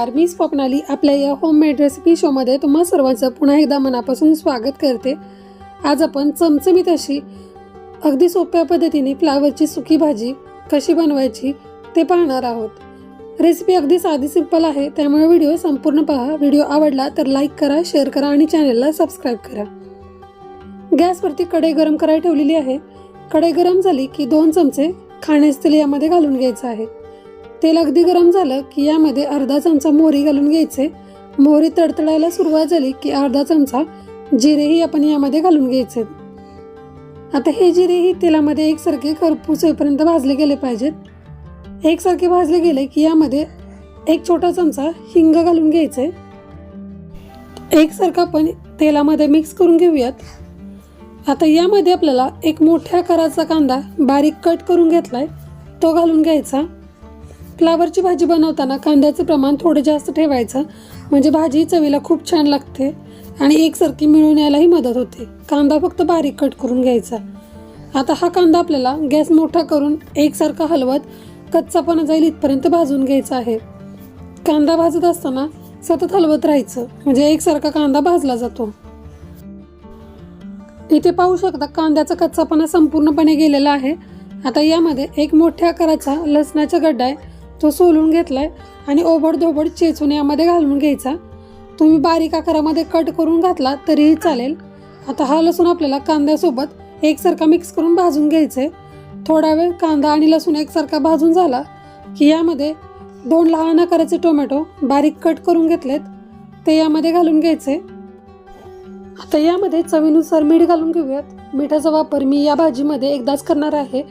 नमस्कार मी स्वप्नाली आपल्या या होममेड रेसिपी शोमध्ये तुम्हा सर्वांचं पुन्हा एकदा मनापासून स्वागत करते. आज आपण चमचमीत अशी अगदी सोप्या पद्धतीने फ्लावरची सुकी भाजी कशी बनवायची ते पाहणार आहोत. रेसिपी अगदी साधी सिंपल आहे. त्यामुळे व्हिडिओ संपूर्ण पहा. व्हिडिओ आवडला तर लाईक करा शेअर करा आणि चॅनलला सबस्क्राईब करा. गॅसवरती कढई गरम करायला ठेवलेली आहे. कढई गरम झाली की दोन चमचे खाण्यास तेल यामध्ये घालून घ्यायचं आहे. तेल अगदी गरम झालं की यामध्ये अर्धा चमचा मोहरी घालून घ्यायचे. मोहरी तडतडायला सुरुवात झाली की अर्धा चमचा जिरेही आपण यामध्ये घालून घ्यायचे. आता हे जिरेही तेलामध्ये एकसारखे करपूस होईपर्यंत भाजले गेले पाहिजेत. एकसारखे भाजले गेले की यामध्ये एक छोटा चमचा हिंग घालून घ्यायचे. एकसारखं आपण तेलामध्ये मिक्स करून घेऊयात. आता यामध्ये आपल्याला एक मोठ्या आकाराचा कांदा बारीक कट करून घेतला आहे तो घालून घ्यायचा. फ्लावरची भाजी बनवताना कांद्याचं प्रमाण थोडं जास्त ठेवायचं. म्हणजे भाजी चवीला खूप छान लागते आणि एकसारखी मिळून यायलाही मदत होते. कांदा फक्त बारीक कट करून घ्यायचा. आता हा कांदा आपल्याला गॅस मोठा करून एकसारखा हलवत कच्चापणा जाईल इथपर्यंत भाजून घ्यायचा आहे. कांदा भाजत असताना सतत हलवत राहायचं. म्हणजे एकसारखा कांदा भाजला जातो. इथे पाहू शकता कांद्याचा कच्चापणा संपूर्णपणे गेलेला आहे. आता यामध्ये एक मोठ्या आकाराचा लसणाचा गड्डा आहे. तो सोलून घेतला आहे आणि ओबडधोबड चेचून यामध्ये घालून घ्यायचा. तुम्ही बारीक आकारामध्ये कट करून घातला तरीही चालेल. आता हा लसूण आपल्याला कांद्यासोबत एकसारखा मिक्स करून भाजून घ्यायचं आहे थोडा वेळ कांदा आणि लसूण एकसारखा भाजून झाला की यामध्ये दोन लहान आकाराचे टोमॅटो बारीक कट करून घेतलेत. ते यामध्ये घालून घ्यायचे आता यामध्ये चवीनुसार मीठ घालून घेऊयात. मिठाचा वापर मी या भाजीमध्ये एकदाच करणार आहे.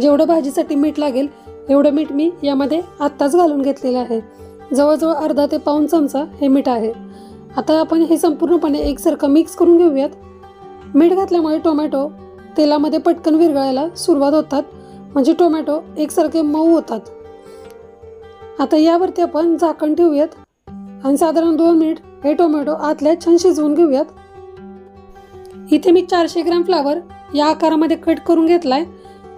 जेवढं भाजीसाठी मीठ लागेल एवढं मीठ मी यामध्ये आत्ताच घालून घेतलेलं आहे. जवळजवळ अर्धा ते पाऊन चमचा हे मीठ आहे. आता आपण हे संपूर्णपणे एकसारखं मिक्स करून घेऊयात. मीठ घातल्यामुळे टोमॅटो तेलामध्ये पटकन विरघळायला सुरुवात होतात. म्हणजे टोमॅटो एकसारखे मऊ होतात. आता यावरती आपण झाकण ठेवूयात. आणि साधारण दोन मिनिट हे टोमॅटो आतल्या छान शिजवून घेऊयात. इथे मी चारशे ग्रॅम फ्लावर या आकारामध्ये कट करून घेतलाय.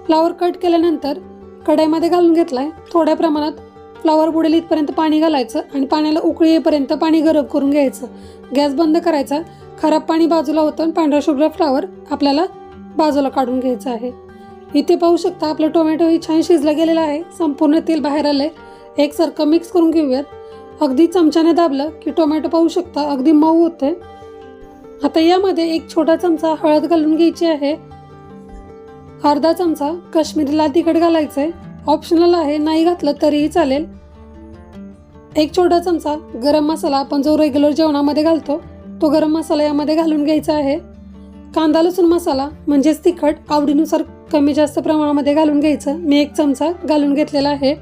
फ्लावर कट केल्यानंतर कढईमध्ये घालून घेतलाय. थोड्या प्रमाणात फ्लावर बुडेल इथपर्यंत पाणी घालायचं आणि पाण्याला उकळी येईपर्यंत पाणी गरम करून घ्यायचं. गॅस बंद करायचा. खराब पाणी बाजूला होतं आणि पांढरा शुभ्र फ्लावर आपल्याला बाजूला काढून घ्यायचं आहे. इथे पाहू शकता आपलं टोमॅटोही छान शिजला गेलेला आहे. संपूर्ण तेल बाहेर आलंय. एकसारखं मिक्स करून घेऊयात. अगदी चमच्याने दाबलं की टोमॅटो पाहू शकता अगदी मऊ होते आता यामध्ये एक छोटा चमचा हळद घालून घ्यायची आहे. अर्धा चमचा कश्मीरीला तिखट घालायचं आहे ऑप्शनल आहे नाही घातलं तरीही चालेल. एक छोटा चमचा गरम मसाला आपण जो रेग्युलर जेवणामध्ये घालतो तो गरम मसाला यामध्ये घालून घ्यायचा आहे. कांदा लसूण मसाला म्हणजेच तिखट आवडीनुसार कमी जास्त प्रमाणामध्ये घालून घ्यायचं. मी एक चमचा घालून घेतलेला आहे.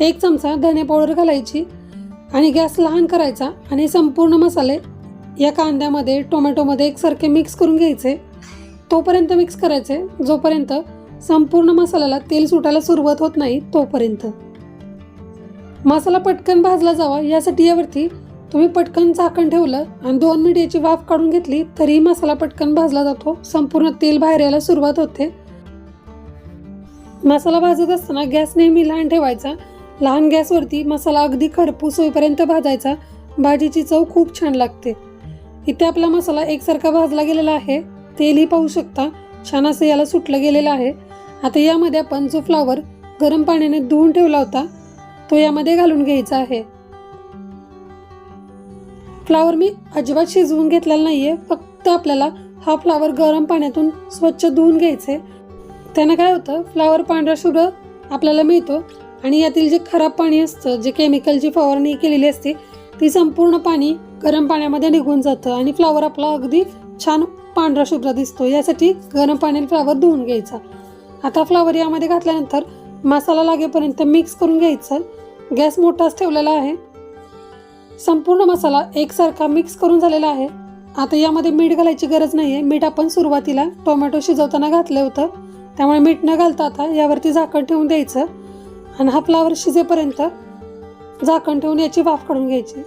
एक चमचा धने पावडर घालायची आणि गॅस लहान करायचा आणि संपूर्ण मसाले या कांद्यामध्ये टोमॅटोमध्ये एकसारखे मिक्स करून घ्यायचे. तोपर्यंत मिक्स करायचे जोपर्यंत संपूर्ण मसाल्याला तेल सुटायला सुरुवात होत नाही तोपर्यंत. मसाला पटकन भाजला जावा यासाठी यावरती तुम्ही पटकन झाकण ठेवलं आणि दोन मिनिट याची वाफ काढून घेतली तरी मसाला पटकन भाजला जातो. संपूर्ण तेल बाहेर यायला सुरुवात होते. मसाला भाजत असताना गॅस नेहमी लहान ठेवायचा. लहान गॅसवरती मसाला अगदी खरपूस होईपर्यंत भाजायचा. भाजीची चव खूप छान लागते. इथे आपला मसाला एकसारखा भाजला गेलेला आहे. तेलही पाहू शकता. छान असं याला सुटलं गेलेलं आहे. आता यामध्ये आपण जो फ्लावर गरम पाण्याने धुवून ठेवला होता तो यामध्ये घालून घ्यायचा आहे. फ्लावर मी अजिबात शिजवून घेतलेला नाहीये फक्त आपल्याला हा फ्लावर गरम पाण्यातून स्वच्छ धुवून घ्यायचे त्यानं काय होतं फ्लावर पांढरा शुभ्र आपल्याला मिळतो आणि यातील जे खराब पाणी असतं जे केमिकलची फवारणी केलेली असते ती संपूर्ण पाणी गरम पाण्यामध्ये निघून जातं आणि फ्लावर आपला अगदी छान पांढरा शुभ्र दिसतो. यासाठी गरम पाण्याने फ्लावर धुवून घ्यायचा. आता फ्लावर यामध्ये घातल्यानंतर मसाला लागेपर्यंत मिक्स करून घ्यायचं. गॅस मोठाच ठेवलेला आहे. संपूर्ण मसाला एकसारखा मिक्स करून झालेला आहे. आता यामध्ये मीठ घालायची गरज नाही आहे मीठ आपण सुरुवातीला टोमॅटो शिजवताना घातलं होतं. त्यामुळे मीठ न घालता आता यावरती झाकण ठेवून द्यायचं. आणि हा फ्लावर शिजेपर्यंत झाकण ठेवून याची वाफ काढून घ्यायची.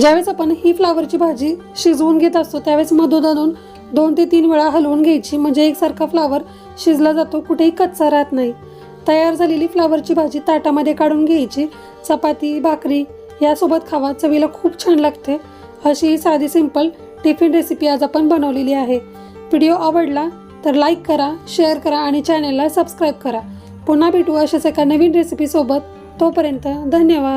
ज्यावेळेस आपण ही फ्लावरची भाजी शिजवून घेत असतो त्यावेळेस मधोमधून दोन ते तीन वेळा हलवून घ्यायची. म्हणजे एकसारखा फ्लावर शिजला जातो कुठेही कच्चा राहत नाही. तयार झालेली फ्लावरची भाजी ताटामध्ये काढून घ्यायची. चपाती भाकरी यासोबत खावा. चवीला खूप छान लागते. अशी ही साधी सिंपल टिफिन रेसिपी आज आपण बनवलेली आहे. व्हिडिओ आवडला तर लाईक करा शेअर करा आणि चॅनलला सबस्क्राईब करा. पुन्हा भेटू अशाच एका नवीन रेसिपीसोबत तोपर्यंत धन्यवाद.